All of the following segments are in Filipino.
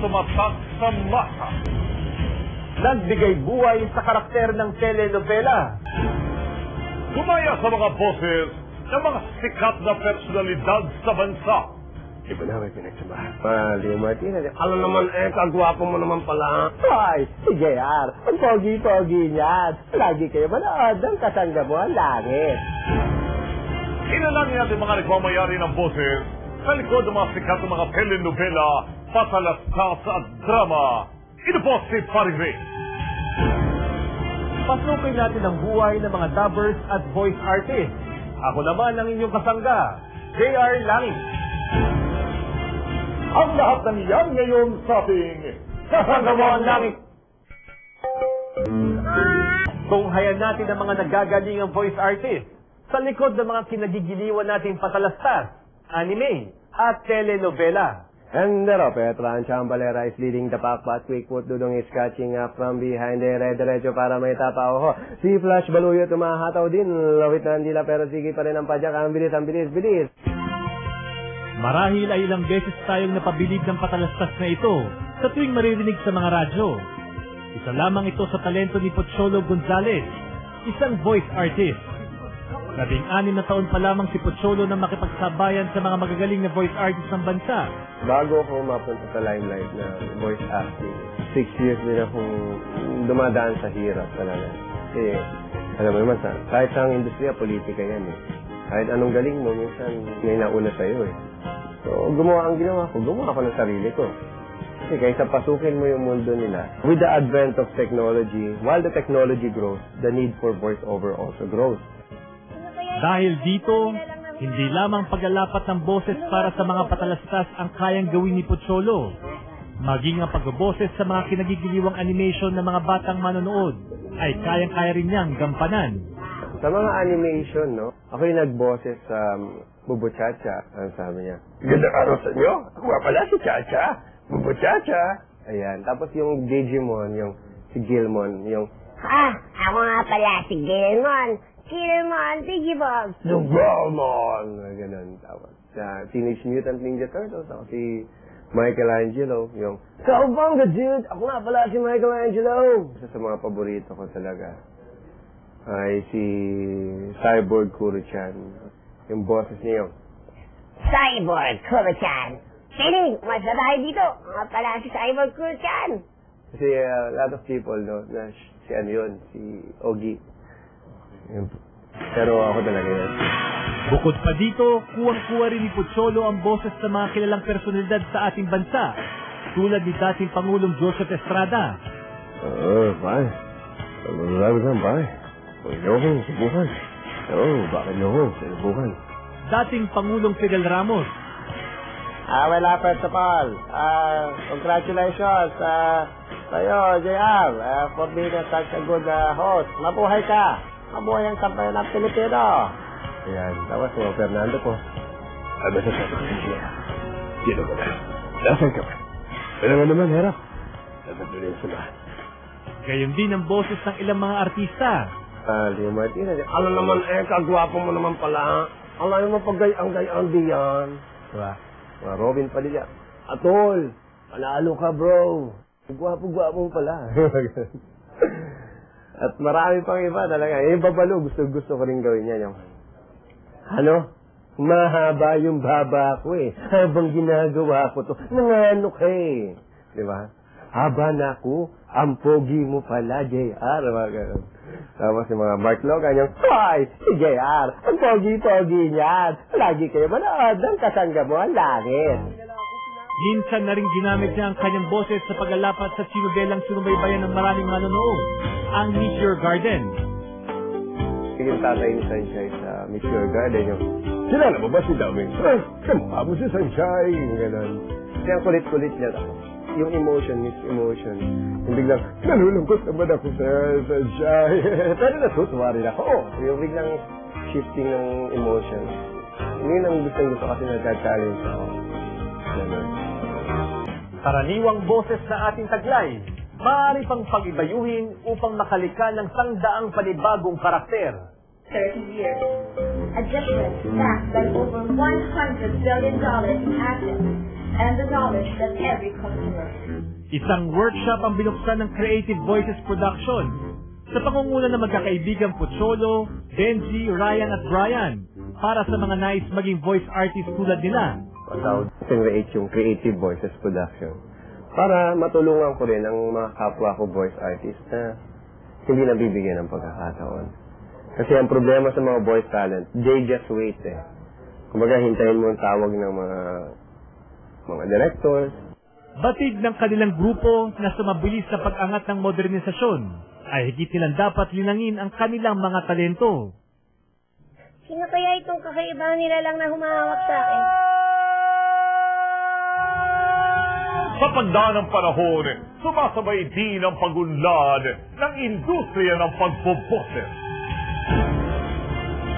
tumatak sa masa. Nagbigay buhay sa karakter ng telenovela. Gumaya sa mga boses ng mga sikat na personalidad sa bansa. Iba na may pinagsamahan. Mali, Martina. Alam naman eh, kagwapo mo naman pala. Ay, si JR, ang pogi-pogi niyan. Lagi kayo manood ng kasangga mo ang langit. Inalangin natin mga nagmamayari ng boses sa likod ng mga sikat na mga telenovela, patalastas at drama. Ito po si Parive. Pasukin natin ang buhay ng mga dubbers at voice artists. Ako naman ang inyong kasangga, JR Langit. Ang lahat ng iyan ngayon sa ating Kasangga mo ang langit. Tunghayan natin ang mga nagagaling voice artists sa likod ng mga kinagigiliwan nating patalastas, anime, at telenovela. And uh, Petra and Chambalera is leading the pack, but Quickfoot Dudong is catching up from behind the red diretso para may tapa. Oho, si Flash Baluyo tumahataw din. Lawit na nila pero sige pa rin ang padyak. Ang bilis, ang bilis, bilis. Marahil ay ilang beses tayong napabilib ng patalastas na ito sa tuwing maririnig sa mga radyo. Isa lamang ito sa talento ni Pocholo Gonzales, isang voice artist. Labing anim na taon pa lamang si Pocholo na makipagsabayan sa mga magagaling na voice artist ng bansa. Bago ako mapunta sa limelight na voice acting, six years din akong dumadaan sa hirap talaga. Kasi, alam mo naman, sa, kahit sa industriya, politika yan eh. Kahit anong galing mo, minsan may nauna sa'yo eh. So, gumawa ang ginawa ko, gumawa ko ng sarili ko. Kasi kaysa pasukin mo yung mundo nila, with the advent of technology, while the technology grows, the need for voiceover also grows. Dahil dito, hindi lamang paglalapat ng boses para sa mga patalastas ang kayang gawin ni Pocholo. Maging ang pagboboses sa mga kinagigiliwang animation ng mga batang manonood ay kayang-kaya rin niyang gampanan. Sa mga animation, no? Ako yung nagboses sa um, Bubo Chacha. Ang sabi niya, Gandang araw sa inyo. Ako nga pala si Chacha. Bubo Chacha. Ayan. Tapos yung Digimon, yung si Gilmon, yung Ah, ako nga pala si Gilmon. Digibog. yung Gilmon. Ganun. Tapos sa Teenage Mutant Ninja Turtles, ako si Michelangelo, yung Cowabunga, dude! Ako nga pala si Michelangelo! Isa sa mga paborito ko talaga ay si Cyborg Kuro-chan. Yung boses niya yung Cyborg Kuro-chan. Siling, masa tayo dito. Nga pala si Cyborg Kuro-chan. Kasi uh, a lot of people, no, na si ano yun, si Ogi. Yun. Pero ako talaga yun. Bukod pa dito, kuwang-kuwa rin ni Pocholo ang boses ng mga kilalang personalidad sa ating bansa, tulad ni dating Pangulong Joseph Estrada, Oo, pare. Marami kang pare. Huwag niyo akong subukan. Oo, bakit niyo ako sinubukan? dating Pangulong Fidel Ramos, Ah, wala first of all, ah, congratulations ah, sa'yo, JR, ah, for being a such a good ah, host. Mabuhay ka! Mabuhay ang kampayan ng Pilipino! Ayan, tapos mo, Fernando po. Ano sa sabi ko siya? Sino ka na? Nasaan ka ba? Ano nga naman, Hera? Nandun rin sila. gayon din ang boses ng ilang mga artista. Ah, Leo Martinez. Ano naman eh, kagwapo mo naman pala. Alam mo pag gayang gayang diyan. Diba? Mga Robin Padilla. Atol, panalo ka bro. Gwapo-gwapo mo pala. At marami pang iba talaga. Eh, babalo, gusto, gusto ko rin gawin yan. Yung, ano? Mahaba yung baba ko eh. Habang ginagawa ko to, nanganok eh. Di ba? Haba na ako, ang pogi mo pala, JR. Mga ganun. Tapos yung mga Mark Logan, yung, Hoy, si JR, ang pogi-pogi niyan. Lagi kayo manood ng kasangga mo ang langit. Minsan na rin ginamit niya ang kanyang boses sa paglalapat sa sinubelang sinubaybayan ng maraming manonood, ang Meteor Garden. Yung tatay ni Sunshine sa Meteor Garden, yung, Kilala mo ba si Daming? Eh, kamukha mo si Sunshine. Yung Ganon. Kaya kulit-kulit niya ako. Yung emotion, miss emotion. Yung biglang, nalulungkot naman ako sa Sunshine. Pero natutuwa rin ako. Yung biglang shifting ng emotion. Yun ang gusto gusto kasi nagka-challenge ako. Karaniwang boses na ating taglay, maaari pang pag-ibayuhin upang makalika ng sangdaang panibagong karakter. 30 years. Difference backed by over $100 billion in assets and the knowledge that every customer Isang workshop ang binuksan ng Creative Voices Production sa pangunguna ng magkakaibigang Pocholo, Benji, Ryan at Brian para sa mga nais maging voice artist tulad nila. Patawag create yung Creative Voices Production. Para matulungan ko rin ang mga kapwa ko voice artist na hindi nabibigyan ng pagkakataon. Kasi ang problema sa mga voice talent, they just wait eh. Kumbaga, hintayin mo ang tawag ng mga mga directors, Batid ng kanilang grupo na sa mabilis na pag-angat ng modernisasyon ay higit nilang dapat linangin ang kanilang mga talento. Sino kaya itong kakaibang nila lang na humahawak sa akin? Sa pagdaan ng panahon, sumasabay din ang pagunlad ng industriya ng pagboboses.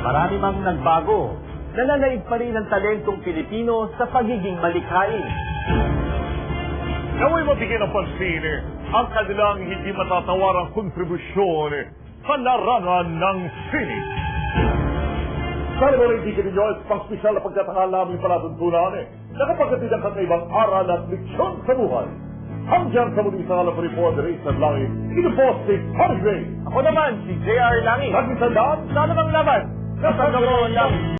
Marami mang nagbago, nalalaig pa rin ang talentong Pilipino sa pagiging malikhain. Naway mabigyan ng pansin ang kanilang hindi matatawarang kontribusyon sa larangan ng sining. Sana mo rin bigyan ninyo ang pang-spesyal na pagtatangal namin palatuntunan na kapagkatid ang kakaibang aral at leksyon sa buhay. Hanggang sa muli sa alam reporter sa langit, ito po si Harry Ray. Ako naman, si J.R. Langit. Lagi tandaan, Sana bang laban? nasa gawin lang.